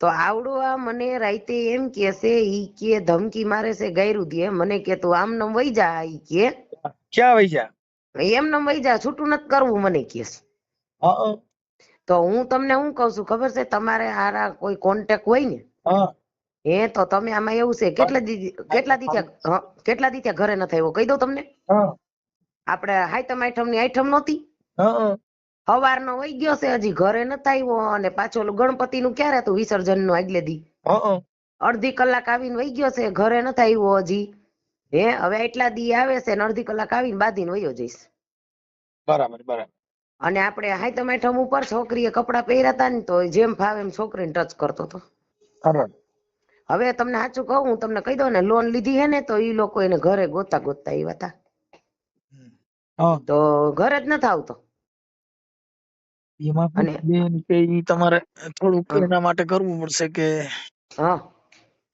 તો આવડો આ મને રાઈતે એમ કે છે ઈ કે ધમકી મારે છે ગાયરું દે. મને કે તું આમ નમ વઈ જા ઈ કે. ક્યાં વૈસા એમ નમ વઈ જા છૂટું નથી કરવું મને કે છે. તો હું તમને હું કઉ છું ખબર છે? તમારે આરા કોઈ કોન્ટેક્ટ હોય ને? એ હે તો તમે આમાં એવું છે કેટલા દી કેટલા દી ત્યાં કેટલા દી ત્યાં ઘરે નથી આવ્યો? કહી દઉં તમને. આપણે હાઈતમ આઈટમની આઈટમ નહોતી હા સવારનો વઈ ગયો છે હજી ઘરે નથી આવ્યો અને પાછો ઓલું ગણપતિ નું ક્યારે હતું વિસર્જનનું આગલે દી? અડધી કલાક આવીને વહી ગયો છે ઘરે નથી આવ્યો હજી. હે હવે એટલા દી આવે છે ને અડધી કલાક આવીને બાંધીને વયો જઈશ. બરાબર બરાબર. અને આપણે હાઈતમ આઈટમ ઉપર છોકરીએ કપડા પહેર્યા હતા ને તો જેમ ફાવે એમ છોકરીને ટચ કરતો હતો. હવે તમને સાચું કહું હું તમને કહી દઉં ને લોન લીધી હે ને તો ઈ લોકો એને ઘરે ગોતા ગોતતા આવ્યા હતા તો ઘરે જ નથી આવતો. એમાં અને- બેન કે ઈ તમારે થોડુંક. એના માટે કરવું પડશે કે હા.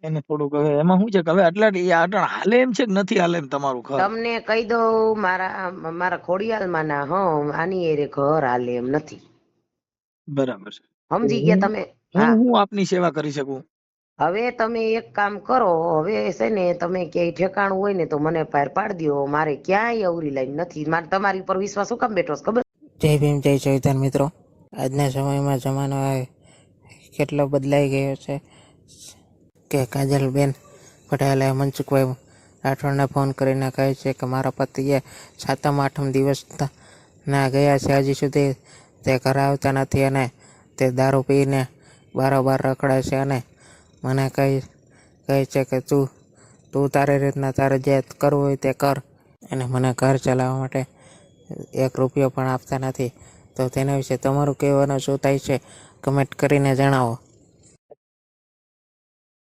એને થોડુંક હવે એમાં શું છે કે હવે આટલા એ આટણ હાલે એમ છે કે નથી હાલે એમ તમારું ઘર? તમને કહી દઉં મારા મારા ખોડિયાલમાં ના હ આની એરે ઘર હાલે એમ નથી. બરાબર. છે સમજી ગયા તમે? હું હા. હું આપની સેવા કરી શકું? હવે તમે એક કામ કરો હવે છે ને તમે ક્યાંય ઠેકાણું હોય ને તો મને પાર પાડી દો મારે ક્યાંય અવરી લાઈન નથી. મારે તમારી ઉપર વિશ્વાસ શું કામ બેઠો ખબર જય ભીમ, જય ચૈતન મિત્રો. આજના સમયમાં જમાનો કેટલો બદલાઈ ગયો છે કે કાજલબેન પટેલે મનસુખભાઈ રાઠોડને ફોન કરીને કહે છે કે મારા પતિએ સાતમ, આઠમ દિવસ ના ગયા છે. હજી સુધી તે ઘરે આવતા નથી અને તે દારૂ પીને બારોબાર રખડે છે અને મને કહી, કહે છે કે તું તું તારી રીતના તારે જે કરવું હોય તે કર અને મને ઘર ચલાવવા માટે એક રૂપિયો પણ આપતા નથી. તો તેના વિશે તમારું કહેવાનું શું થાય છે? કમેન્ટ કરીને જણાવો.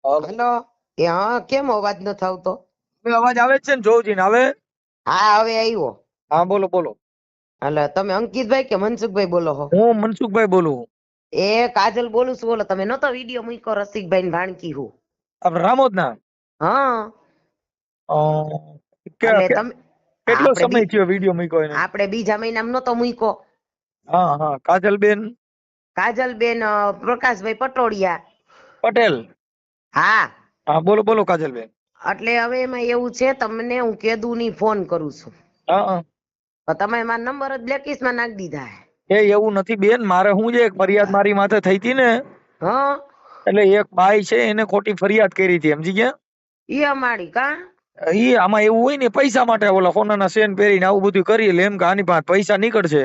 હેલો એ હા કેમ અવાજ ન થતો હવે અવાજ આવે છે ને જોવજીને આવે હા હવે આવ્યો હા બોલો બોલો. હલો તમે અંકિતભાઈ કે મનસુખભાઈ બોલો હો? હું મનસુખભાઈ બોલું એ કાજલ બોલું છું બોલો. તમે નતો વીડિયો મૂક્યો રસિકભાઈ ને ભાણકી હું. આપણે રામોદના હા. કે- તમે કેટલો સમય થયો વિડિયો મૂક્યો એને? આપણે બીજા મહિનામાં નતો મૂક્યો. હા હા. કાજલબેન? કાજલબેન પ્રકાશભાઈ પટોડિયા પટેલ? હા. હા બોલો બોલો કાજલબેન. એટલે હવે એમાં એવું છે તમને હું કેદુ ની ફોન કરું છું. હા હા. તમે મારા નંબર જ બ્લેકલિસ્ટમાં નાખી દીધા હે. એ એવું નથી બેન મારે શું છે એક ફરિયાદ મારી માથે થઈ હતી ને હા. એટલે એક બાઈ છે એને ખોટી ફરિયાદ કરી હતી સમજી ગયા? એ અમારી કા? ઈ આમાં એવું હોય ને પૈસા માટે ઓલા સોનાના સેન પહેરીને આવું બધું કરી લે એમ કે આની પાસે પૈસા નીકળશે.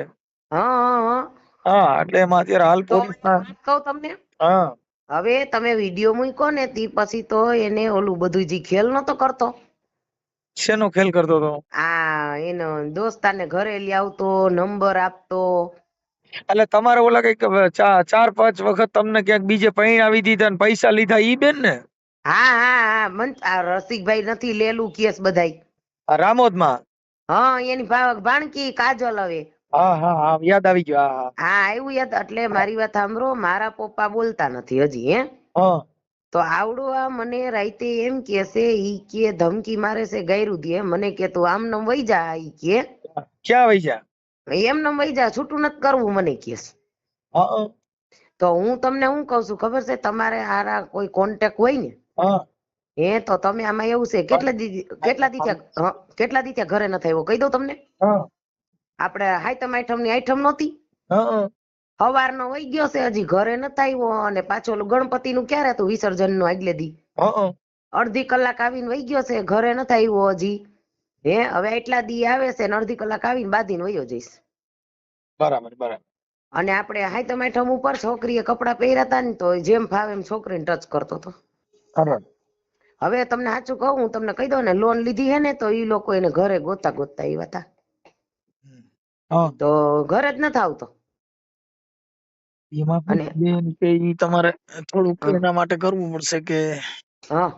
હા હા એટલે એમાં અત્યારે હાલ તો કહું તમને? હા. હવે તમે વીડિયો મૂકો ને તી પછી તો એને ઓલું બધું જે ખેલ નતો કરતો. શેનો ખેલ કરતો તો આ એનો દોસ્તાને ઘરે લઈ આવતો નંબર આપતો. એટલે તમારે ઓલા કંઈક ચાર પાંચ વખત તમને ક્યાંક બીજે આવી દીધા ને પૈસા લીધા ઈ બેન ને? હા હા હા મન આ રસિકભાઈ નથી લેલું કેસ બધાય. રામોદમાં? હા એની ભાણકી કાજલ હવે. હા હા હા યાદ આવી ગયો હા હા. આવ્યું યાદ એટલે મારી વાત સાંભળો મારા પપ્પા બોલતા નથી હજી હે. તો આવડો આ મને રાઈતે એમ કે છે ઈ કે ધમકી મારે છે ગાયરું દે મને કે તું આમ નમ વઈ જા ઈ કે. હા એમ નમ વઈ જા છૂટું નથી કરવું મને કે તો હું તમને શું કઉ છું ખબર છે? તમારે આરા કોઈ કોન્ટેક્ટ હોય ને હા. તો તમે આમાં એવું છે કેટલા દી કેટલા દી થયા કેટલા દી થયા ઘરે નથી આવ્યો? કહી દઉં તમને. આપણે હાઈતમ આઈટમની આઈટમ નહોતી. સવારનો વહી ગયો છે હજી ઘરે નથી આવ્યો અને પાછો ગણપતિ નું ક્યારે હતું વિસર્જનનું આગલે દી? અડધી કલાક આવીને વહી ગયો છે ઘરે નથી આવ્યો હજી. હે હવે એટલા દી આવે છે ને અડધી કલાક આવીને બાંધીને વયો જઈશ. બરાબર બરાબર. અને આપણે હાઈતમ આઈટમ ઉપર છોકરીએ કપડાં પહેર્યા હતા ને તો જેમ ફાવે એમ છોકરીને ટચ કરતો હતો હવે તમને સાચું કહું હું તમને કહી દઉં ને લોન લીધી હે ને તો ઈ લોકો એને ઘરે ગોતા ગોતા આવ્યા હતા તો ઘરે જ નથી આવતો. એમાં બેન કે ઈ તમારે થોડુંક એના માટે કરવું પડશે કે હા.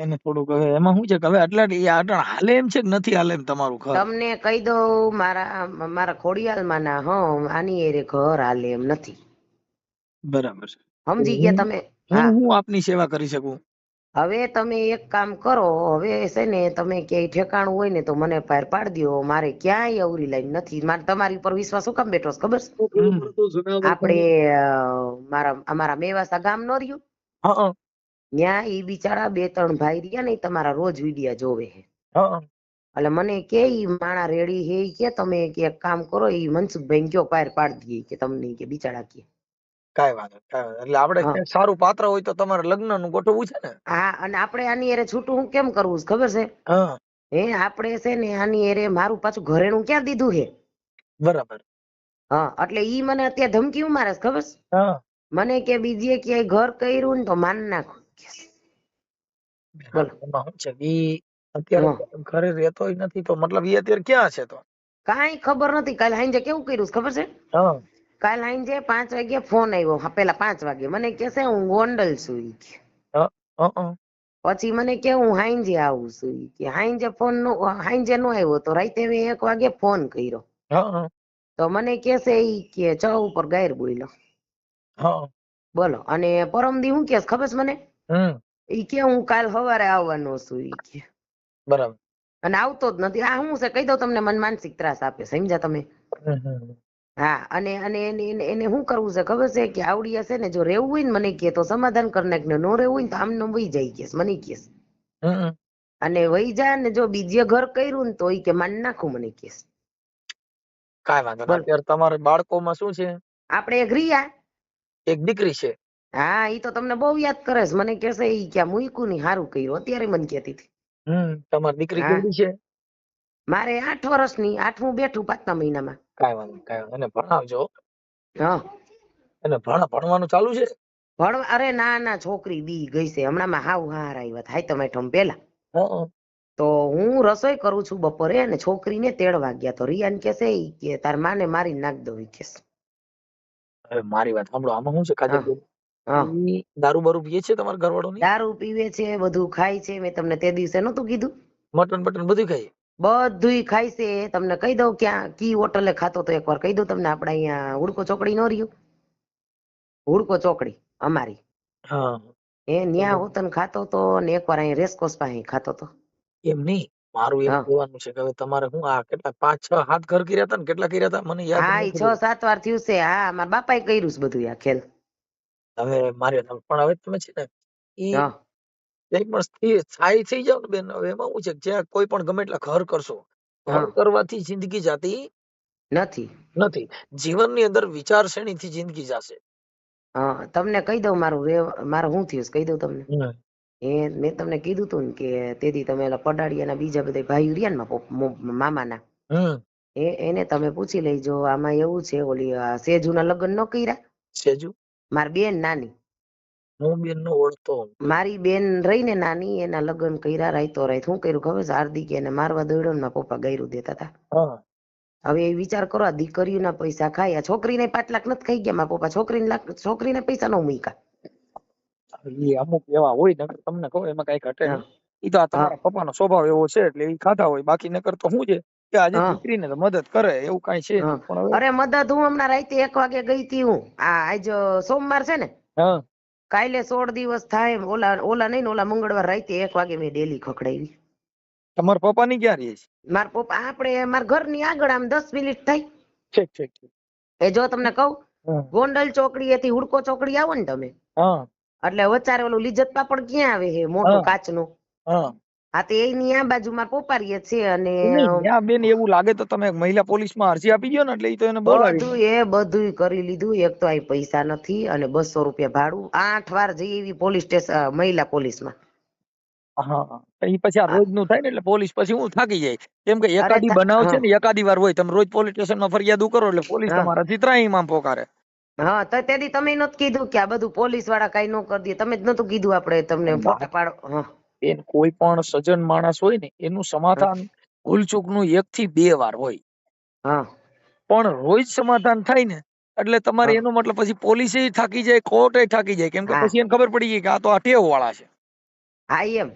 એને થોડુંક હવે એમાં શું છે કે હવે હાલે એમ છે કે નથી હાલે એમ તમારું ઘર? તમને કહી દઉં મારા મારા ખોડિયાલમાં ના હં આની એરે ઘર હાલે એમ નથી. બરાબર સમજી ગયા તમે? હું હા. હું આપની સેવા કરી શકું? હવે તમે એક કામ કરો હવે છે ને તમે ક્યાંય ઠેકાણું હોય ને તો મને પાર પાડી દ્યો મારે ક્યાંય અવરી લાઈન નથી મારે તમારી ઉપર વિશ્વાસ શું કામ બેઠો છે ખબર છે? આપણે અ, મારા અમારા મેવાસા ગામ નો રહ્યું? હા ત્યાં ઈ બિચારા બે ત્રણ ભાઈ રહ્યા ને ઈ તમારા રોજ વિડિયા જોવે હે હા. એટલે મને કે ઈ માણા રેડી હે ઈ કે તમે કે એક કામ કરો ઈ મનસુખભાઈ કયો પાર પાડી દઈએ કે તમને ઈ કે બિચારા કે. કાંઈ વાંધો કાંઈ વાંધો એટલે આપણે હા. ક્યાંક સારું પાત્ર હોય તો તમારે લગ્નનું ગોઠવવું છે ને? હા અને આપણે આની હારે છૂટું હું કેમ કરવું છે ખબર છે? હા. હે આપણે છે ને આની હારે મારું પાછું ઘરેણું ક્યાં દીધું હે બરાબર. હા એટલે ઈ મને અત્યારે ધમકી હું મારે છે ખબર છે? હા. મને કે બીજે ક્યાંય ઘર કર્યું ને તો માન નાખું. બોલો. એમાં શું છે? ઈ અત્યારે ઘરે નથી તો મતલબ એ અત્યારે ક્યાં છે તો? કાંઈ ખબર નથી કાલે હાંજે કેવું કર્યું છે ખબર છે? હા. કાલ હાંજે પાંચ વાગે ફોન આવ્યો પેલા પાંચ વાગે મને કે છે હું ગોંડલ છું. પછી મને કે હું હાંજે આવું છું કે. હાંજે ફોન નો હાંજે નો આવ્યો તો રાતે એક વાગે ફોન કર્યો. તો મને કે છે ઈ કે ચ ઉપર ગાયર બોલ્યો લો બોલો. અને પરમદી હું કે ખબર છે મને? ઈ કે હું કાલ સવારે આવવાનો છું ઈ કે. બરાબર. અને આવતો જ નથી. આ હું છે? કહી દઉં તમને મન માનસિક ત્રાસ આપે સમજ્યા તમે. હા અને અને એને એને- શું કરવું છે ખબર છે કે આવડી હશે ને જો રહેવું હોય ને મને કે તો સમાધાન કરી નાખ ને નો રહેવું હોય ને તો નો વહી જાય કેસ મને કેસ અને વહી જાય ને જો બીજે ઘર કર્યું ને તો ઈ કે માન નાખું મને કેસ કાઈ વાંધો નહીં. અત્યારે તમારે બાળકોમાં શું છે? આપણે એક રિયા. એક દીકરી છે. હા ઈ તો તમને બહુ યાદ કરે છે મને કેસે ઈ કે મૂક્યું નહીં સારું કર્યું અત્યારે મને કહેતી હતી. હમ તમારી દીકરી કેવી છે? મારે આઠ વર્ષની આઠમું બેઠું પાંચમા મહિનામાં. કાંઈ વાંધો નહીં, કાંઈ વાંધો નહીં. એને ભણાવજો. હા. એને ભણ ભણવાનું ચાલુ છે? ભણવા અરે ના ના છોકરી બી ગઈ છે. હમણાં હાવ હાર આવ્યા થાય તમે ઠમ પેલા. હં, તો હું રસોઈ કરું છું બપોરે અને છોકરીને તેડવા ગયા તો રિયાન કહેશે ઈ કે તાર માને મારી નાખ દો ઈ કહેશે હવે મારી વાત સાંભળો. આમાં શું છે? કાજલ હા. ઈ દારૂ બારૂ પીએ છે તમારા ઘરવાળો ની દારૂ પીવે છે બધું ખાય છે. મેં તમને તે દિવસે નતું કીધું. મટન બટન બધું ખાઈ બધુંય ખાય છે. તમને કહી દઉં ક્યાં કી હોટલે ખાતો તો એકવાર કહી દઉં તમને. આપણે અહીંયા હુડકો ચોકડી નો રહ્યું. હુડકો ચોકડી અમારી. એ ન્યા હોતન ખાતો તો ને એકવાર અહીં રેસકોસ પાસે ખાતો તો. એમ નહીં? મારું એમ. કહેવાનું છે કે હવે તમારે હું આ કેટલા પાંચ છ હાથ ઘર કર્યા હતા ને કેટલા કર્યા હતા મને યાદ હા છ સાત વાર થયું છે. હા મારા બાપાએ કર્યું છે બધું આ ખેલ. હવે મારે પણ હવે તમે છે ને એક પણ સ્થિર સ્થાયી થઈ જાવ ને બેન હવે એમાં શું છે જ્યાં કોઈ પણ ગમે એટલા ઘર કરશો ઘર કરવાથી જિંદગી જાતી નથી. નથી. જીવનની અંદર વિચારસરણીથી જિંદગી જાશે. હા તમને કહી દઉં મારું મારું શું થયું કહી દઉં તમને. એ મેં તમને કીધું તું કે તેથી તમે પડાડિયાના બીજા બધા ભાઈ રહ્યા ને મારા પપ્પા- મો- મામાના. એ એને તમે પૂછી લેજો આમાં એવું છે ઓલી સેજુના લગ્ન ન કર્યા? સેજુ? મારી બેન નાની. હું બેન નો ઓળખતો મારી બેન રહી ને નાની એના લગ્ન કર્યા રાયતો રાત શું કર્યું? ખબર છે હાર્દિક એને મારવા દોડ્યો ને પપ્પા ગાયરું દેતા હતા હવે એ વિચાર કરો આ દીકરીઓના પૈસા ખાય આ છોકરીને પાંચ લાખ નથી ખાઈ ગયા મારા પપ્પા છોકરીને લાખ છોકરીને પૈસા ન મૂક્યા. એ અમુક એવા હોય નકર તમને કહો એમાં કઈ ઘટે હા. ઈ તો આ તમારા પપ્પાનો સ્વભાવ એવો છે એટલે એ ખાતા હોય. બાકી નકર તો શું છે કે આજે હા. દીકરીને તો મદદ કરે એવું કઈ છે. હા. અરે મદદ હું હમણાં રાતે એક વાગે ગઈ હતી હું. આ આજ સોમવાર છે ને. હા. કાલે સોળ દિવસ થાય ઓલા ઓલા નહીં ઓલા મંગળવાર રાતે એક વાગે મેં ડેલી ખખડાવી. તમારા પપ્પા ની ક્યાં રહે છે? મારા પપ્પા આપણે મારા ઘરની આગળ આમ દસ મિનિટ થાય. ઠીક ઠીક. એ જો તમને કહું ગોંડલ ચોકડી એથી હુડકો ચોકડી આવો ને તમે. એટલે વચારે ઓલું લિજ્જત પાપડ ક્યાં આવે હે મોટું હા. કાચનું? હા તે એની આ બાજુ મારા પપ્પા છે અને ત્યાં બેન એવું લાગે તો તમે મહિલા પોલીસમાં અરજી આપી દો ને એટલે ઈ તો એને બોલાવી બધું એ બધું કરી લીધું. એક તો અહીં પૈસા નથી અને બસો રૂપિયા ભાડું. આઠ વાર જઈ એવી પોલીસ સ્ટેશન મહિલા પોલીસમાં. હા એ પછી આ રોજનું થાય ને એટલે પોલીસ પછી હું થાકી જાય. કેમ કે એકાદી બનાવ છે ને એકાદી વાર હોય. તમે રોજ પોલીસ સ્ટેશનમાં ફરિયાદ કરો એટલે પોલીસ તમારા ચિત્રાઈ માં પોકારે. હા તો તેથી તમે નત કીધું કે આ બધું પોલીસવાળા કઈ ન કરી દે. તમે જ નતું કીધું આપણે તમને ફોટા પાડો બેન કોઈ પણ સજન માણસ હોય ને એનું સમાધાન ભૂલચૂકનું એક થી બે વાર હોય. પણ રોજ સમાધાન થાય ને એટલે તમારે એનો મતલબ પછી પોલીસે થાકી જાય કોર્ટે થાકી જાય કેમ કે પછી એને ખબર પડી ગઈ કે આ તો આ ટેવ વાળા છે. હા એમ.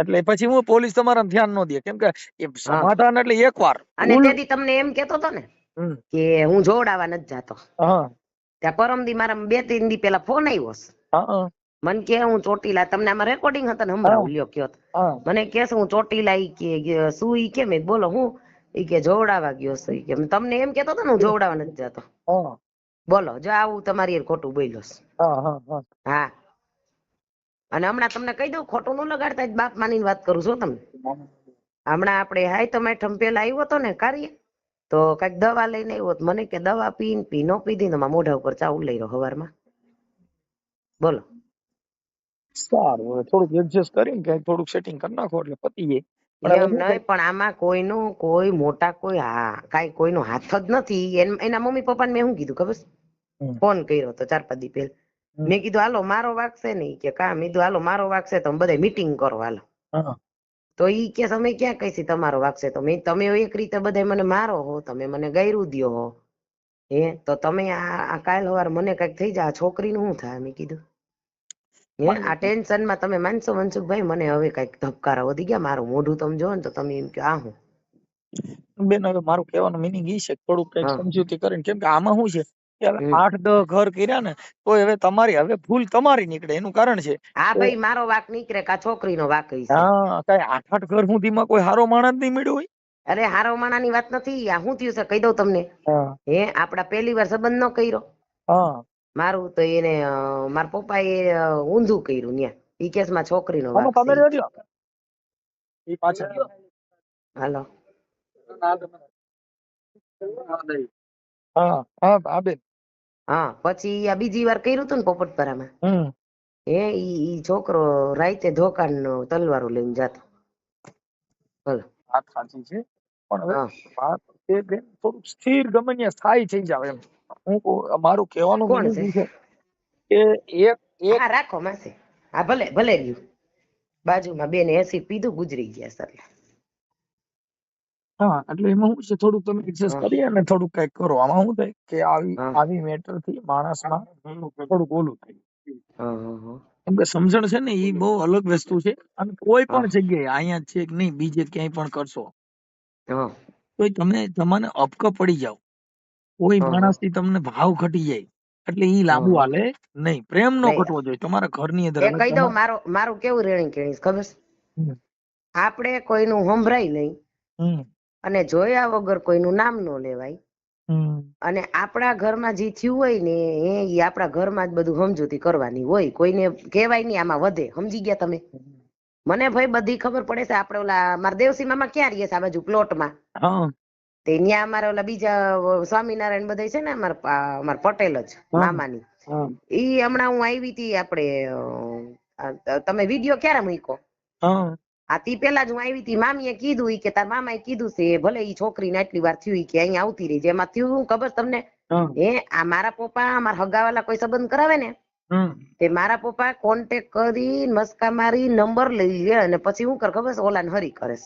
એટલે પછી હું પોલીસ તમારા ધ્યાન ન દે કેમ કે સમાધાન એટલે એક વાર અને તેથી તમને એમ કેતો હતો ને કે હું જોડાવા નથી જાતો. હા. ત્યાં પરમદી મારા બે ત્રણ દી પેલા ફોન આવ્યો હા. મન કે હું ચોટીલા તમને આમાં રેકોર્ડિંગ હતા ને હમણાં લ્યો કયો મને કે હું ચોટીલા ઈ કે શું ઈ કે? મેં બોલો હું? ઈ કે જોવડાવા ગયો છું ઈ કે. તમને એમ કેતો હતો ને હું જોવડાવા નથી જતો. બોલો જો આવું તમારી ખોટું બોલ્યો હા અને હમણાં તમને કહી દઉં ખોટું ન લગાડતા જ બાપ માની વાત કરું છું તમને. હમણાં આપણે હાય તમે પેલા આવ્યો હતો ને કાર્ય તો કંઈક દવા લઈને આવ્યો તો મને કે દવા પી ને પી નો પીધી ને મોઢા ઉપર ચાવલ લઈ રહ્યો હવારમાં. બોલો. સારું હવે થોડુંક એડજસ્ટ કરીને કે થોડુંક સેટિંગ કરી નાખો એટલે પતી જાય. પણ એમ નહીં પણ આમાં કોઈનો કોઈ મોટા કોઈ હા કાંઈ કોઈનો હાથ જ નથી. એના મમ્મી પપ્પાને મેં શું કીધું ખબર ફોન કર્યો તો ચાર પાંચ દી પહેલા. મેં કીધું હાલો મારો વાક છે ને કે કા? મેં કીધું હાલો મારો વાક છે તમે બધા મીટિંગ કરો હાલો. તો ઈ કે તમે ક્યાં કહીશી તમારો વાક છે? તો મેં તમે એક રીતે બધા મને મારો હો તમે મને ગયરું દ્યો હો. હે? તો તમે આ કાલ સવાર મને કંઈક થઈ જાય છોકરીનું શું થાય? મેં કીધું આ ટેન્શનમાં તમે માનશો મનસુખભાઈ મને હવે કંઈક ધબકારા વધી ગયા. મારું મોઢું તમે જોવો ને તો તમે એમ કે આ હું? બેન હવે મારું કહેવાનો મિનિંગ ઈ છે થોડું કંઈક સમજૂતી કરીને કેમ કે આમાં શું છે. આઠ દસ ઘર કર્યા ને તો હવે તમારી હવે ભૂલ તમારી નીકળે. એનું કારણ છે હા ભાઈ મારો વાક નીકળે કા છોકરીનો વાક છે. હા કઈ આઠ આઠ ઘર સુધીમાં કોઈ હારો માણસ નહીં મળ્યો હોય? અરે હારો માણા ની વાત નથી. આ શું થયું છે? કહી દઉં તમને. હે. આપડા પહેલી વાર સંબંધ નો કર્યો. હા. મારું તો એને મારા પપ્પા એ ઊંધું કર્યું ન્યા. ઈ કેસમાં છોકરીનો વાક તમે છે. ઈ પાછળ. હાલો. હા હા હા બેન. હા પછી આ બીજી વાર કર્યું હતું ને પોપટપરામાં? હે ઈ ઈ છોકરો રાતે ધોકાન તલવારો લઈને જાતો. બોલો વાત સાચી છે. પણ હવે વાત એ બેન થોડુંક સ્થિર ગમનીય સ્થાયી થઈ જાવ એમ. હું મારું કહેવાનું કોણ છે? કે એક એક હા રાખો માસી. હા ભલે ભલે રહ્યું બાજુમાં બેન એસી પીધું ગુજરી ગયા સર હા એટલે એમાં શું છે? થોડુંક તમે એડજસ્ટ કરી અને થોડુંક કંઈક કરો. આમાં શું થાય કે આવી આવી મેટરથી માણસમાં થોડુંક ઓલું થાય. કેમ કે સમજણ છે ને એ બહુ અલગ વસ્તુ છે. અને કોઈ પણ જગ્યાએ અહીંયા છે કે નહીં બીજે ક્યાંય પણ કરશો. તો તમે તમને અપક પડી જાવ કોઈ હા, હા. માણસથી તમને ભાવ ઘટી જાય એટલે ઈ લાંબુ. હાલે નહીં. પ્રેમ નો ઘટવો જોઈએ. તમારા ઘરની અંદર કહી દઉં મારો મારું કેવું રેણી કેણી ખબર છે? આપણે કોઈનું સંભળાય નહીં અને જોયા વગર કોઈનું નામ ન લેવાય અને આપણા ઘરમાં જે થયું હોય ને એ આપણા ઘરમાં જ બધું સમજૂતી કરવાની હોય. કોઈને કહેવાય નહીં આમાં વધે. સમજી ગયા તમે? મને ભાઈ બધી ખબર પડે છે આપણે ઓલા મારા દેવસી મામા ક્યાં રહીએ છે આ બાજુ પ્લોટમાં? તે ન્યા અમારે ઓલા બીજા સ્વામિનારાયણ બધા છે ને અમારા અમારા પટેલ જ મામાની. ઈ હમણાં હું આવી હતી આપણે તમે વીડિયો ક્યારે મૂક્યો? હા. તી પેલા જ હું આવી હતી મામીએ કીધું કે તાર મામાએ કીધું છે ભલે ઈ છોકરીને આટલી વાર થયું કે અહીંયા આવતી રહી એમાં થયું હું ખબર તમને? એ હે આ મારા પપ્પા મારા હગાવાલા કોઈ સંબંધ કરાવે ને? તે મારા પપ્પા કોન્ટેક કરી મસ્કા મારી નંબર લઈ લે અને પછી હું કર ખબર ઓલાને હરી કરે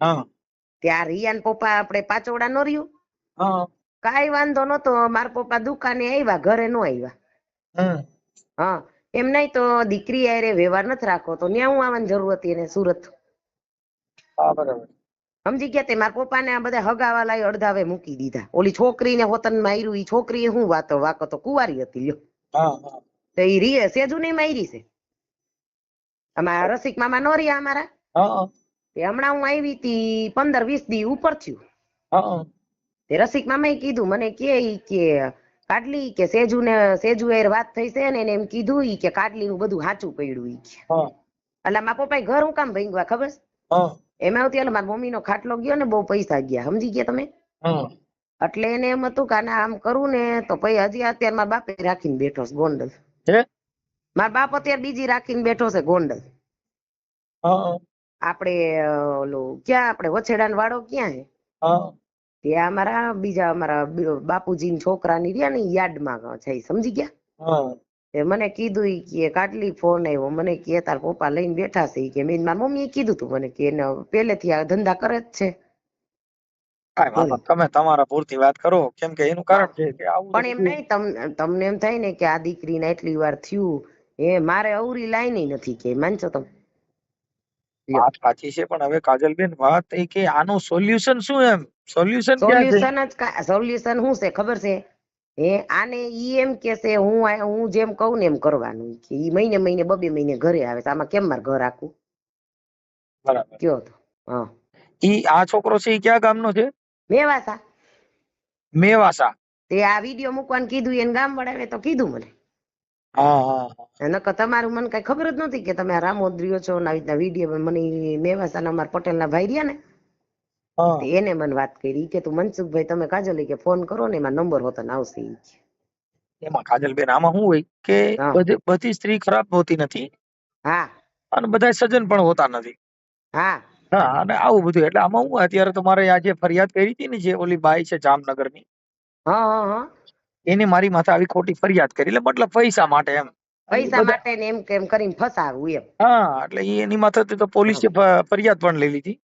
હા. ત્યાં રિયાન પપ્પા આપણે પાચોડા નો રહ્યું? હા. વાંધો નતો મારા પપ્પા દુકાને આવ્યા ઘરે નો આવ્યા. હા. એમ નહીં તો દીકરી આરે વ્યવહાર નથી રાખો તો ન્યા હું આવવાની જરૂર હતી એને સુરત? સમજી ગયા તે? મારા પપ્પાને આ બધા હગાવા હગાવાલા અડધાવે મૂકી દીધા. ઓલી છોકરીને હોતન માર્યું ઈ છોકરીએ શું વાતો વાકો તો કુવારી હતી લ્યો. તો ઈ રીએ સેજુ નહીં મારી છે? અમારા રસિક મામા નો રહ્યા અમારા? હમણાં હું આવી હતી પંદર વીસ દી ઉપર થયું. તે રસિક મામા કીધું મને કે ઈ કે કાટલી કે સેજુ ને સેજુ હારે વાત થઈ છે ને એને એમ કીધું ઈ કે કાટલી નું બધું સાચું પડ્યું ઈ કે. એટલે મારા પપ્પા ઘર હું કામ ભાંગવા ખબર? એમાં આવતી એટલે મારા મમ્મીનો ખાટલો ગયો ને બહુ પૈસા ગયા. સમજી ગયા તમે? એટલે એને એમ હતું કે આને આમ કરું ને તો પછી હજી અત્યારે મારા બાપે રાખીને બેઠો છે ગોંડલ. મારા બાપ અત્યારે બીજી રાખીને બેઠો છે ગોંડલ. આપણે ઓલું ક્યાં આપણે? વછેડાન વાળો ક્યાં હે? તે અમારા બીજા અમારા બાપુજી બાપુજીના છોકરાની રહ્યા ને યાર્ડમાં છે. સમજી ગયા? તે મને કીધું ઈ કે કાટલી ફોન આવ્યો મને કે તાર પપ્પા લઈને બેઠા છે. કે મેં મારી મમ્મીએ કીધું તું મને કે એને પહેલેથી આ ધંધા કરે જ છે. તમે તમારા પૂરતી વાત કરો. કેમ કે એનું કારણ છે કે આવું પણ એમ નહીં તમ તમને એમ થાય ને કે આ દીકરીને એટલી વાર થયું. એ મારે અવરી લાઈને નથી કે માનશો તમે. વાત સાચી છે પણ હવે કાજલબેન વાત એ કે આનું સોલ્યુશન શું એમ? સોલ્યુશન સોલ્યુશન જ સોલ્યુશન શું છે ખબર છે? હે આને ઈ એમ કે છે હું હું જેમ કહું ને એમ કરવાનું. કે ઈ મહિને મહિને બબે મહિને ઘરે આવે તો આમાં કેમ માર ઘર રાખું બરાબર. કયો તો? હા. ઈ આ છોકરો છે ઈ ક્યાં ગામનો છે? મેવાસા. મેવાસા. તે આ વીડિયો મૂકવાનું કીધું એને ગામ વડાવે તો કીધું મને. હા હા હા. નકર તમારું મને કઈ ખબર જ નથી કે તમે આ રામોદરીઓ છો ને આવી રીતના વીડિયો મને મેવાસાના અમારા પટેલના ભાઈ રહ્યા ને એને મને વાત કરી. કે તું મનસુખભાઈ તમે કાજલ કે ફોન કરો ને એમાં નંબર હોતો ને આવશે. એમાં કાજલબેન આમાં શું હોય કે બધી સ્ત્રી ખરાબ હોતી નથી હા. અને બધા સજ્જન પણ હોતા નથી. હા. હા અને આવું બધું. એટલે આમાં હું અત્યારે તો મારે આજે ફરિયાદ કરી હતી ને જે ઓલી બાઈ છે જામનગરની હા હા હા. એને મારી માથે આવી ખોટી ફરિયાદ કરી. એટલે મતલબ પૈસા માટે એમ. પૈસા માટે ને એમ કેમ કરીને ફસાવું એમ. હા એટલે એની માથે તો પોલીસે ફરિયાદ પણ લઈ લીધી.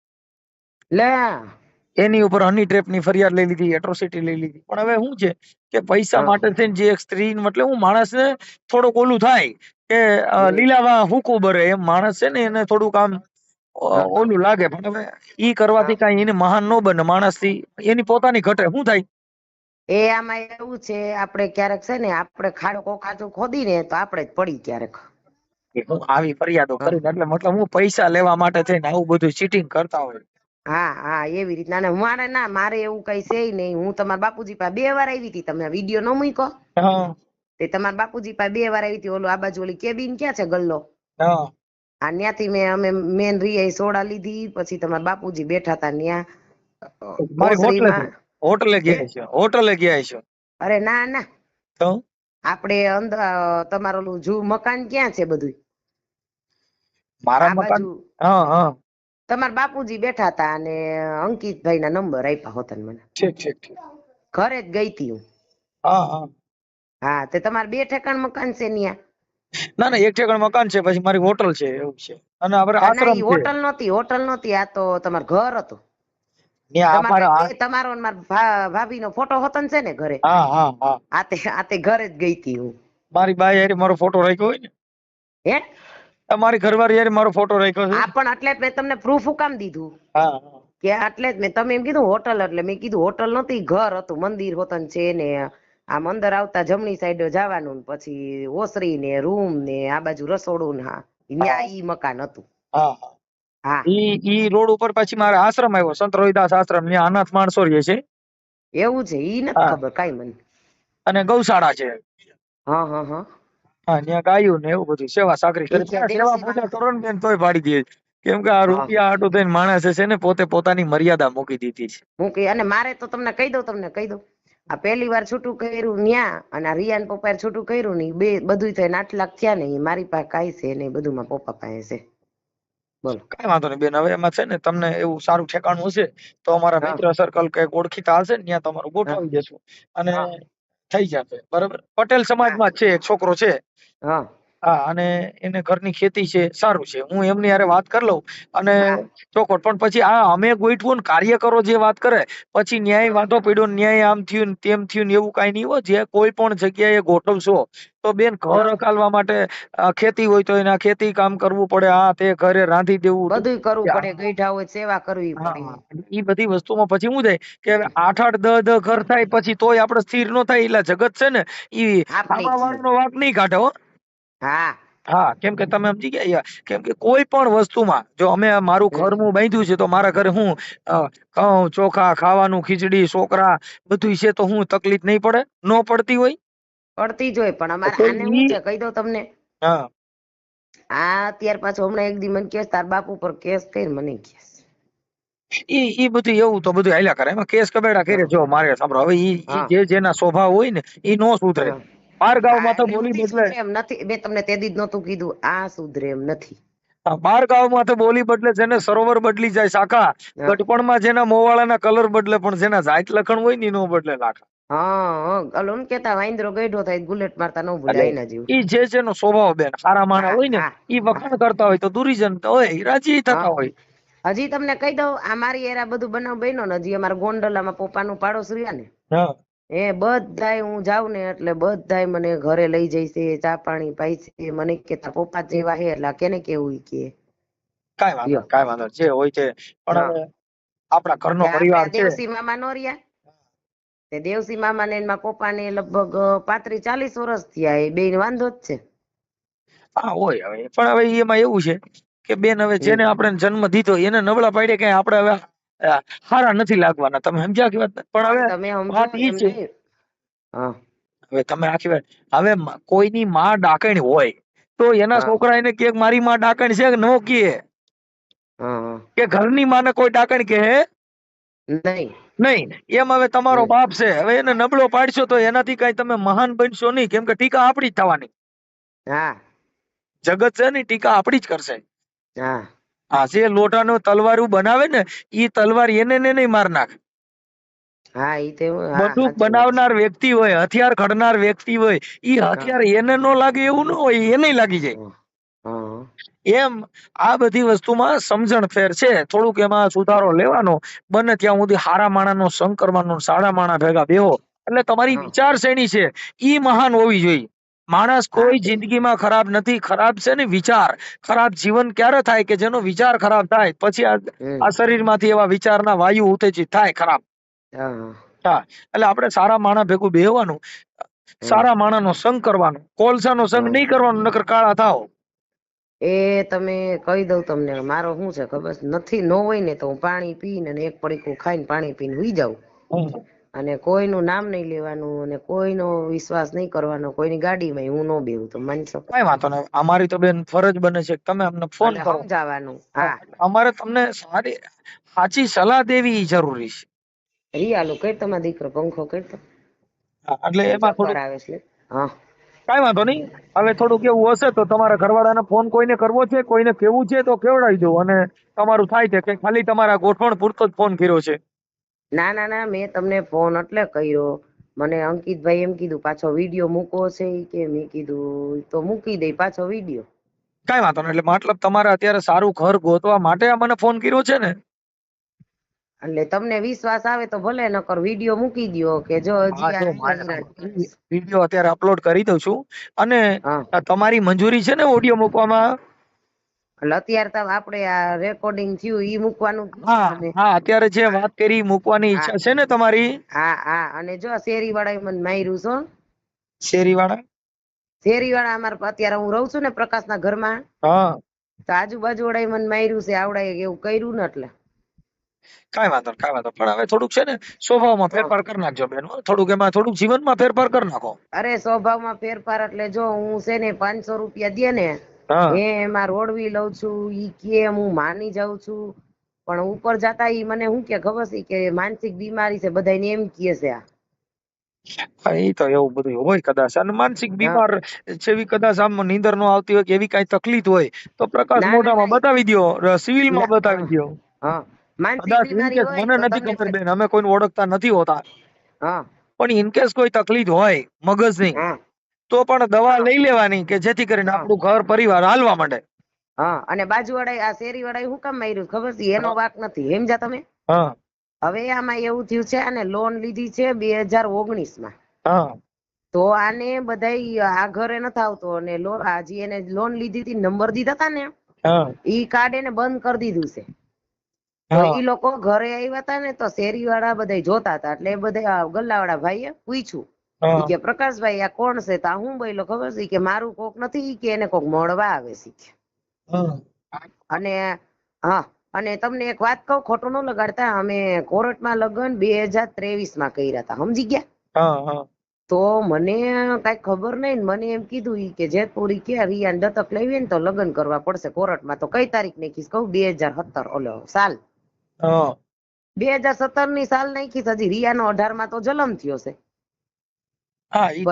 લે. એની ઉપર હની ટ્રેપની ફરિયાદ લઈ લીધી એટ્રોસિટી લઈ લીધી. પણ હવે શું છે કે પૈસા. માટે થઈને જે એક સ્ત્રી મતલબ હું માણસને થોડુંક ઓલું થાય કે લીલાવા હુકુ બરે એમ. માણસ છે ને એને થોડુંક આમ ઓલું લાગે. પણ હવે ઈ કરવાથી કાંઈ એને મહાન ન બને માણસથી એની પોતાની ઘટે. શું થાય? એ આમાં એવું છે આપણે ક્યારેક છે ને આપણે ખાડો કોકાચું ખોદી ને તો આપણે જ પડી ક્યારેક. આવી ફરિયાદો કરી એટલે મતલબ હું પૈસા લેવા માટે થઈને આવું બધું ચીટિંગ કરતા હોય. હા હા એવી રીતના. ને મારે ના મારે એવું કઈ છે નહીં. હું તમારા બાપુજી પાસે બે વાર આવી હતી. તમે વીડિયો ન મૂક્યો? તે તમારા બાપુજી પાસે બે વાર આવી હતી. ઓલો આ બાજુ ઓલી કેબિન ક્યાં છે ગલ્લો? હા. આ ત્યાંથી મેં અમે મેન રિયા સોડા લીધી. પછી તમારા બાપુજી બેઠા હતા ત્યાં હોટલે ગયા છો હોટલે ગયા છો અરે ના ના. તો? આપણે અંદર તમારું જૂ મકાન ક્યાં છે બધું મારા મકાન? હા હા. તમારા બાપુજી બેઠા હતા અને અંકિતભાઈ ના નંબર આપ્યા હોતા મને. ઠીક ઠીક ઠીક. ઘરે જ ગઈ હતી હું. હા હા. હા તે તમારે બે ઠેકાણ મકાન છે ન્યા. ના ના એક ઠેકાણ મકાન છે પછી મારી હોટલ છે એવું છે. અને આપણે આશ્રમ હોટલ નહોતી હોટલ નહોતી આ તો તમારું ઘર હતું. તમારે ભાભી નો ફોટો હતો ને છે ને ઘરે? હા હા હા. આ તે ઘરે જ ગઈ હતી હું. મારી બાઈ હારે મારો ફોટો રાખ્યો હોય ને. હે? તમારી ઘરવાળી હારે મારો ફોટો રાખ્યો છે. આ પણ એટલે મેં તમને પ્રૂફ કામ દીધું. હા હા. કે એટલે જ મેં તમે એમ કીધું હોટલ એટલે મેં કીધું હોટલ નહોતી ઘર હતું મંદિર હોતન છે ને આમ અંદર આવતા જમણી સાઈડ જવાનું ને પછી ઓસરી ને રૂમ ને આ બાજુ રસોડું ને હા. ન્યા ઈ મકાન હતું. હા હા. હા. ઈ ઈ રોડ ઉપર પછી મારે આશ્રમ આવ્યો. સંત રોહિદાસ આશ્રમ. ત્યાં અનાથ માણસો રહે છે. એવું છે? ઈ નથી ખબર કાંઈ મને. અને ગૌશાળા છે. હા હા હા. હા ત્યાં ગાયું ને એવું બધું સેવા સાકરી કરે સેવા પૂજા કરો ને બેન તોય પાડી દે. કેમ કે આ રૂપિયા આટો થઈને માણસે છે ને પોતે પોતાની મર્યાદા મૂકી દીધી છે. હું કે અને મારે તો તમને કહી દઉં તમને કહી દઉં. આ પહેલી વાર છૂટું કર્યું ન્યા અને આ રિયાન પપ્પાએ છૂટું કર્યું ને બે બધું થઈને આઠ લાખ થયા ને મારી પાસે કાંઈ છે નહીં બધું મારા પપ્પા પાસે. છે કઈ વાંધો નહીં બેન હવે એમાં છે ને તમને એવું સારું ઠેકાણું હશે તો અમારા મિત્ર સર્કલ કે ઓળખીતા હશે ને ત્યાં તમારું ગોઠવી દેશું. અને થઈ જશે બરાબર? પટેલ સમાજમાં જ છે એક છોકરો છે. હા. હા અને એને ઘરની ખેતી છે સારું છે. હું એમની હારે વાત કરી લઉં અને હા. ચોખવટ. પણ પછી આ અમે ગોઠવું ને કાર્યકરો જે વાત કરે પછી ન્યાય વાંધો પડ્યો ન્યાય આમ થયું ને તેમ થયું ને એવું કાંઈ નહીં હોય જે કોઈ પણ જગ્યાએ ગોઠવશો તો બેન ઘર અકાલવા માટે ખેતી હોય તો એના ખેતી કામ કરવું પડે આ તે ઘરે રાંધી દેવું. બધું કરવું પડે ગઈઢા હોય સેવા કરવી પડે. એ ઈ બધી વસ્તુમાં પછી શું થાય કે આઠ આઠ દહ દહ ઘર થાય પછી તોય આપણે સ્થિર ન થાય એટલે જગત છે ને એ જ. વાંક નહીં કાઢે હો. કેમ કે તમે સમજી ગયા કેમ કે કોઈ પણ વસ્તુમાં જો અમે મારું ઘરનું બાંધ્યું છે તો મારા ઘરે હું ઘઉં ચોખા ખાવાનું ખીચડી છોકરા બધું છે તો હું તકલીફ નહીં પડે? ન પડતી હોય? પડતી જ હોય પણ અમારે આને હું છે કહી દઉં તમને. હા. આ અત્યાર પાછું હમણાં એક દી મને કેસ તાર બાપુ પર કેસ કરી મને કેસ. ઈ ઈ બધું એવું તો બધું હાલ્યા કરે એમાં કેસ કબેડા કરે જો મારે સાંભળો હવે ઈ જે જેના સ્વભાવ હોય ને ઈ નો સુધરે. બાર ગામમાં તો બોલી બદલે. એમ નથી. મેં તમને તે દી નહોતું કીધું. આ સુધરે એમ નથી. બાર ગામમાં તો બોલી બદલે જેને સરોવર બદલી જાય શાખા. ગટપણમાં જેના મોવાળાના કલર બદલે પણ જેના જાત લખણ હોય ને નો બદલે લાખા. હા ને કેતા વાંદરો ગઈઢો થાય બુલેટ મારતા ન ભૂલે એટલે એના જેવું. ઈ જે જેનો સ્વભાવ બેન સારા માણા હોય ને ઈ વખાણ કરતા હોય તો દુરીજન તો હોય રાજી થતા હોય. હજી તમને કહી દઉં આ મારી એરા બધું બનાવ બન્યો ને હજી અમારા ગોંડલામાં પપ્પાનું પાડોશ રહ્યા ને. હા. એ બધાય હું જાઉં ને એટલે બધાય મને ઘરે લઈ જઈશે ચા પાણી પાઈ છે મને કે તાર પપ્પા જેવા હે એટલે કેને કેવું કે? કાઈ વાંધો કાઈ વાંધો જે હોય તે. પણ આપણા ઘરનો પરિવાર છે. દેવસી મામા નો રહ્યા. તે દેવસી મામા ને એના પપ્પા ને લગભગ પાંત્રીસ ચાલીસ વર્ષ થયા એ બે વાંધો જ છે. હા હોય હવે. પણ હવે એમાં એવું છે કે બેન હવે જેને આપણે જન્મ દીધો એને નબળા પાડે કઈ આપણે હવે હારા નથી લાગવાના. તમે સમજ્યા કે વાત? પણ હવે વાત ઈ છે. હવે તમે આખી વાત હવે કોઈની માં ડાકણ હોય તો એના છોકરા એને કે મારી માં ડાકણ છે કે ન હા કે ઘરની માને કોઈ ડાકણ કે નહીં. નહીં. એમ હવે તમારો બાપ છે. હવે એને નબળો પાડશો તો એનાથી કઈ તમે મહાન બનશો નહીં. કેમ કે ટીકા આપણી જ થવાની. હા. જગત છે ને ટીકા આપણી જ કરશે. હા. આ જે લોટાનો તલવારું બનાવે ને એ તલવાર એને ને નહીં માર નાખ હા એ તો. બંદૂક. બનાવનાર વ્યક્તિ હોય હથિયાર ઘડનાર વ્યક્તિ હોય એ હથિયાર એને નો લાગે એવું ન હોય એને લાગી જાય. એમ આ બધી વસ્તુમાં સમજણ ફેર છે થોડુંક એમાં સુધારો લેવાનો બને ત્યાં સુધી હારા માણાનો સંગ કરવાનો સારા માણા ભેગા બેહો એટલે તમારી. વિચારશ્રેણી છે ઈ મહાન હોવી જોઈએ માણસ કોઈ જિંદગીમાં ખરાબ નથી ખરાબ છે ને વિચાર. ખરાબ જીવન ક્યારે થાય કે જેનો વિચાર ખરાબ થાય? પછી આ શરીરમાંથી એવા વિચારના વાયુ ઉત્તેજિત થાય ખરાબ. હા, એટલે આપણે સારા માણા ભેગું બેહવાનું સારા માણાનો સંગ કરવાનો કોલસાનો સંગ. નહીં કરવાનો નકર કાળા થાવ એ તમે કહી દઉં તમને મારો શું છે ખબર? નથી નો હોય ને તો હું પાણી પીને એક પડીકું ખાઈને પાણી પીને હુઈ જાઉં. અને કોઈનું નામ નહીં લેવાનું અને કોઈનો વિશ્વાસ નહીં કરવાનો કોઈની ગાડીમાં હું ન બેવું તો માની શકો કઈ વાંધો નહીં. અમારી તો બેન ફરજ બને છે તમે અમને ફોન કરો. સમજાવવાનું હા. અમારે તમને સારી સાચી સલાહ દેવી જરૂરી છે. રિયાલું કઈ તમારો દીકરો પંખો કઈ તો? એટલે એમાં થોડું આવે છે હા. કઈ વાંધો નહીં. હવે થોડું કેવું હશે તો તમારા ઘરવાળાને ફોન કોઈને કરવો છે કોઈને કેવું છે તો કેવડાવી દો. અને તમારું થાય છે કે ખાલી તમારા ગોઠવણ પૂરતો જ ફોન કર્યો છે. ના ના ના મેં તમને ફોન એટલે કર્યો. મને અંકિતભાઈ એમ કીધું પાછો વીડિયો મૂકો છે કે મેં કીધું તો મૂકી દઈ પાછો વીડિયો. કઈ વાંધો નહીં એટલે મતલબ તમારે અત્યારે સારું ઘર ગોતવા માટે આ મને ફોન કર્યો છે ને? એટલે તમને વિશ્વાસ આવે તો ભલે નકર વીડિયો મૂકી દ્યો કે જો વીડિયો અત્યારે અપલોડ કરી દઉં છું. અને તમારી મંજૂરી છે ને ઓડિયો મૂકવામાં? એટલે અત્યારે તો આપણે આ રેકોર્ડિંગ થયું ઈ મૂકવાનું હા હા અત્યારે જે વાત કરી મૂકવાની ઈચ્છા છે ને તમારી? હા હા અને જો શેરી વાળા મને માર્યું છો શેરીવાળા? શેરી વાળા અમાર અત્યારે હું રહું છું ને પ્રકાશના ઘરમાં હા. તો આજુબાજુ વાળા મને માર્યું છે આવડાય એવું કર્યું ને એટલે. કાંઈ વાંધો નહીં, કાંઈ વાંધો પણ હવે થોડુંક છે ને સ્વભાવમાં ફેરફાર કરી નાખજો બેન. થોડુંક એમાં થોડુંક જીવનમાં ફેરફાર કરી નાખો. અરે સ્વભાવમાં ફેરફાર એટલે જો હું છે ને પાંચસો રૂપિયા દે ને એ એમાં રોડવી લઉં છું ઈ કે હું માની જાઉં છું. પણ ઉપર જતા ઈ મને શું કે ખબર છે કે માનસિક બીમારી છે બધાને એમ કહે છે આ. એ તો એવું બધું હોય કદાચ. અને માનસિક બીમાર જેવી કદાચ આમ નીંદર નો આવતી હોય કે એવી કઈ તકલીફ હોય તો પ્રકાશ મોઢામાં બતાવી દ્યો સિવિલમાં બતાવી હોય મને નથી ખબર બેન અમે કોઈને ઓળખતા નથી હોતા. હા. પણ ઇનકેસ કોઈ તકલીફ હોય મગજની હા. તો પણ દવા લઈ લેવાની કે જેથી કરીને આપણું ઘર પરિવાર હાલવા માંડે. હા અને બાજુવાળા આ શેરી વાળા હું કામ માર્યું ખબર છે? એનો વાક નથી. સમજ્યા તમે? હવે આમાં એવું થયું છે આને લોન લીધી છે બે હજાર ઓગણીસમાં તો આને બધાય આ ઘરે નથી આવતો અને લો આ જે એને લોન લીધી હતી નંબર દીધા હતા ને ઈ કાર્ડ એને બંધ કરી દીધું છે. તો ઈ લોકો ઘરે આવ્યા હતા ને તો શેરી વાળા બધા જોતા હતા. એટલે બધા ગલ્લા વાળા ભાઈએ પૂછ્યું કે પ્રકાશભાઈ આ કોણ છે? તા હું બોલ્યો ખબર છે? કે મારું કોક નથી. કે એને કોક મળવા આવે છે. અને હા અને તમને એક વાત કહું ખોટું ન લગાડતા અમે કોર્ટમાં લગ્ન બે હજાર ત્રેવીસમાં કર્યા હતા. સમજી ગયા? તો મને કઈ ખબર નહીં ને મને એમ કીધું ઈ કે જેતપુરી કે રિયાને દત્તક લેવી ને તો લગ્ન કરવા પડશે કોર્ટમાં. તો કઈ તારીખ નાખીશ કહું? બે હજાર સત્તર. ઓલો સાલ. બે હજાર સત્તરની સાલ નાખીશ હજી રિયાનો અઢારમાં તો જન્મ થયો છે. હા એમ.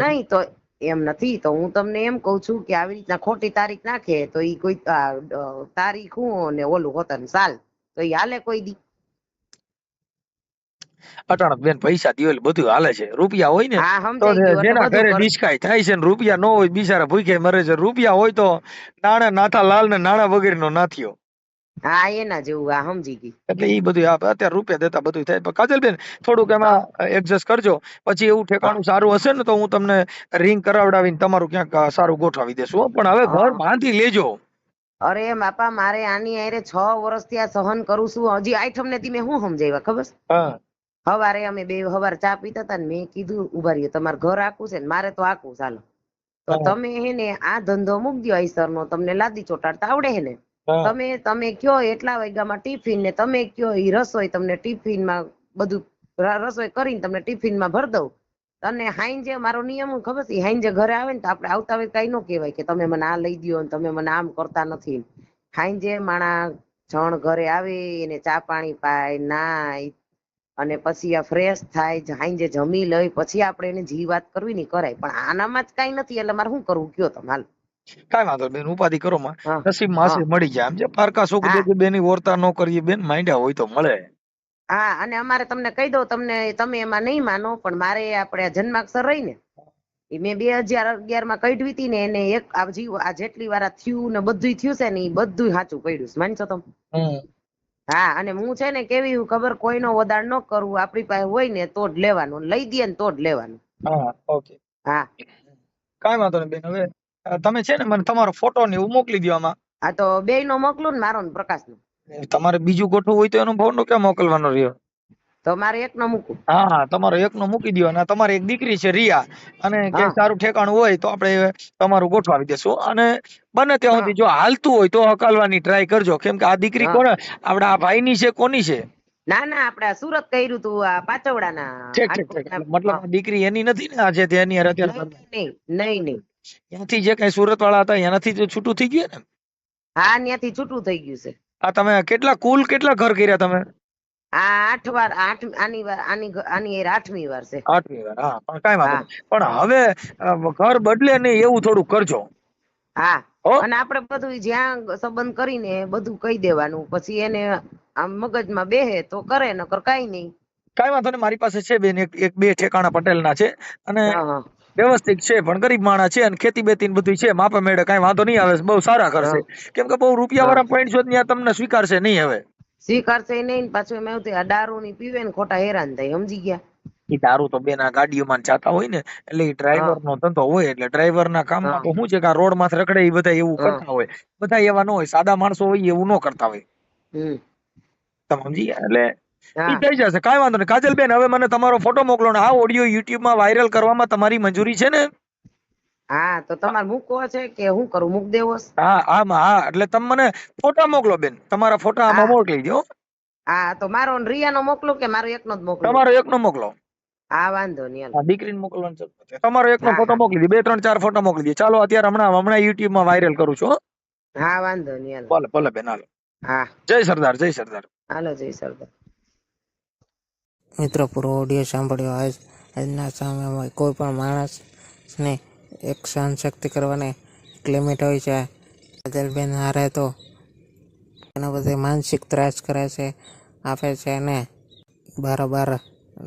નહીં તો એમ નથી તો હું તમને એમ કઉ છું કે આવી રીતના ખોટી તારીખ નાખે તો ઈ કોઈ તારીખ હું ને ઓલું હોતન સાલ તો ઈ હાલે કોઈ દી. અટાણક બેન પૈસા દિવેલ એટલે બધું હાલે છે. રૂપિયા હોય ને હા તો જેના ઘરે નિષ્કાય થાય છે ને રૂપિયા ન હોય બિચારા ભૂખે મરે છે રૂપિયા હોય તો નાણા નાથા લાલ ને નાણા વગેરેનો નાથિયો હા એના જેવું આ સમજી ગઈ. એટલે એ બધું અત્યારે રૂપિયા દેતા બધું થાય. પણ કાજલબેન થોડુંક એમાં એડજસ્ટ કરજો. પછી એવું ઠેકાણું સારું હશે ને તો હું તમને રિંગ કરાવડાવીને તમારું ક્યાંક સારું ગોઠવી દેશું પણ હવે ઘર. બાંધી લેજો. અરે બાપા મારે આની આરે છ વર્ષથી આ સહન કરું છું. હજી આઈઠમ ને મેં શું સમજાવ્યા ખબર? હવારે અમે બે હવાર ચા પીતા હતા ને મેં કીધું ઊભા રહ્યો તમારે ઘર આખું છે ને મારે તો આખું ચાલો. તો તમે હે ને આ ધંધો મૂકી દો આઈસર નો તમને લાદી ચોટાડતા આવડે હે ને. તમે તમે કયો એટલા વાગ્યામાં ટિફિન ને તમે કયો એ રસોઈ તમને ટિફિનમાં બધું રસોઈ કરીને તમને ટિફિનમાં ભર દઉં. અને હાઈંજે મારો નિયમ ખબર છે? હાઈંજે ઘરે આવે ને તો આપણે આવતા હોય કઈ ન કહેવાય કે તમે મને આ લઈ દો ને તમે મને આમ કરતા નથી. હાઈંજે માણા જણ ઘરે આવે, એને ચા પાણી પાય, નાય અને પછી આ ફ્રેશ થાય, જ- હાંજે જમી લઈ, પછી આપણે એને જી વાત કરવી નહીં કરાય. પણ આનામાં જ કઈ નથી, એટલે મારે શું કરવું? કયો તમે હાલ. કાંઈ વાંધો બેન ઉપાધિ કરો માં. નસીબ હા. મળી જાય આમ જે પારકા હા. દે બેની વર્તા ન કરીએ બેન માંડ્યા હોય તો મળે. હા અને અમારે તમને કહી દઉં તમને તમે એમાં નહીં માનો પણ મારે આપણે જન્માક્ષર રહી ને એ મેં બે હજાર અગિયારમાં કઢવી હતી ને એને એક આ જીવ આ જેટલી વાર થયું ને બધું થયું છે ને એ બધું સાચું પડ્યું છે માનશો તમે? હા અને હું છે ને કેવી ખબર કોઈનો વધાર ન કરવું આપણી પાસે હોય ને તો જ લેવાનું લઈ દઈએ ને તો જ લેવાનું. હા ઓકે. હા. કાંઈ વાંધો નહીં બેન હવે તમે છે ને મને તમારો ફોટો ને એવું મોકલી દો આમાં. આ તો બે નો મોકલું ને મારો ને પ્રકાશ નો તમારે બીજું ગોઠવું હોય તો એનો ફોટો ક્યાં મોકલવાનો રહ્યો? તો મારે એક નો મૂકું. હા હા તમારો એકનો મૂકી દો અને તમારી એક દીકરી છે રિયા. અને કે સારું ઠેકાણું હોય તો આપણે તમારું ગોઠવાવી દેશું. અને બને ત્યાં સુધી જો હાલતું હોય તો હકાલવાની ટ્રાય કરજો. કેમ કે આ દીકરી કોણ? આપડા આ ભાઈની છે કોની છે? ના ના આપણે સુરત કર્યું તું આ પાચવડાના ઠીક એટલે મતલબ દીકરી એની નથી ને આજે એની અત્યારે નહીં નહીં. ત્યાંથી જે કઈ સુરત વાળા હતા એનાથી તો છૂટું થઈ ગયું ને? હા ત્યાંથી છૂટું થઈ ગયું છે. આ તમે કેટલા કુલ કેટલા ઘર કર્યા તમે? આ આઠ વાર આઠ આની વાર આની આની આઠમી વાર છે. આઠમી વાર હા પણ કાંઈ વાંધો પણ હવે ઘર બદલે નહીં એવું થોડું કરજો. હા અને આપણે બધું જ્યાં સંબંધ કરીને બધું કહી દેવાનું. પછી એને આમ મગજમાં બેહે તો કરે નકર કાઈ નહીં. કઈ વાંધો નહીં મારી પાસે છે બેન એક બે ઠેકાણા પટેલના છે. અને વ્યવસ્થિત છે પણ ગરીબ માણસ છે અને ખેતી બેતી બધું છે માપે મેળે કઈ વાંધો નહીં આવે બહુ સારા કરશે. કેમ કે બહુ રૂપિયા વાળા પોઈન્ટ છો ત્યાં તમને સ્વીકારશે નહીં હવે. સ્વીકારશે નહીં પાછું એમ એવું દારૂ ની પીવે ને ખોટા હેરાન થાય સમજી ગયા? એ દારૂ તો બેના ગાડીઓમાં જતા હોય ને એટલે એ ડ્રાઈવર નો ધંધો હોય એટલે ડ્રાઈવર ના કામમાં. તો શું છે કે આ રોડમાં રખડે એ બધા એવું કરતા હોય. બધા એવા ન હોય સાદા માણસો હોય એવું ન કરતા હોય. તમે સમજી ગયા? એટલે થઈ જશે કાંઈ વાંધો નહીં. કાજલબેન હવે મને તમારો ફોટો મોકલો ને આ ઓડિયો યુટ્યુબમાં વાયરલ કરવામાં તમારી મંજૂરી છે ને? હા તો તમારે મૂકવો છે કે હું કરું? મૂક દેવો? હા આમાં હા એટલે તમે મને ફોટા મોકલો બેન. તમારા ફોટા આમાં મોકલી દો હા તો મારો ને રિયાનો મોકલો કે મારો એકનો જ મોકલો? તમારો એકનો મોકલો. હા વાંધો નહીં. હા દીકરીને મોકલવાનું છે. તમારો એકનો ફોટો મોકલી દે બે ત્રણ ચાર ફોટો મોકલી દે ચાલો અત્યારે હમણાં હમણાં યુટ્યુબમાં વાયરલ કરું છું હા. વાંધો નહીં ભલે ભલે બેન હાલો. હા. જય સરદાર જય સરદાર. હાલો જય સરદાર. મિત્રો, પૂરો ઓડિયો સાંભળ્યો. આજ, આજના સમયમાં કોઈ પણ માણસને એક સહનશક્તિ કરવાની એક લિમિટ હોય છે. કાજલબેન હારે તો એનો બધે માનસિક ત્રાસ કરે છે, આપે છે અને બારોબાર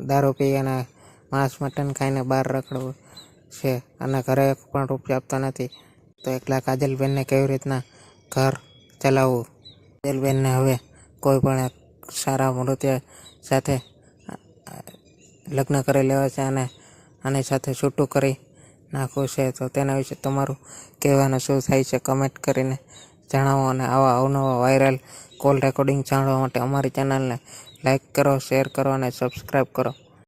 દારૂ પી અને માંસ, મટન ખાઈને બહાર રખડવું છે અને ઘરે પણ રૂપિયા આપતા નથી. તો એકલા કાજલબેનને કેવી રીતના ઘર ચલાવવું? કાજલબેનને હવે કોઈ પણ સારા મૃત્યુ સાથે લગ્ન કરી લેવા છે અને આની સાથે છૂટું કરી નાખવું છે, તો તેના વિશે તમારું કહેવાનું શું થાય છે કમેન્ટ કરીને જણાવો અને આવા અવનવા વાયરલ કોલ રેકોર્ડિંગ જાણવા માટે અમારી ચેનલને લાઈક કરો શેર કરો અને સબસ્ક્રાઈબ કરો.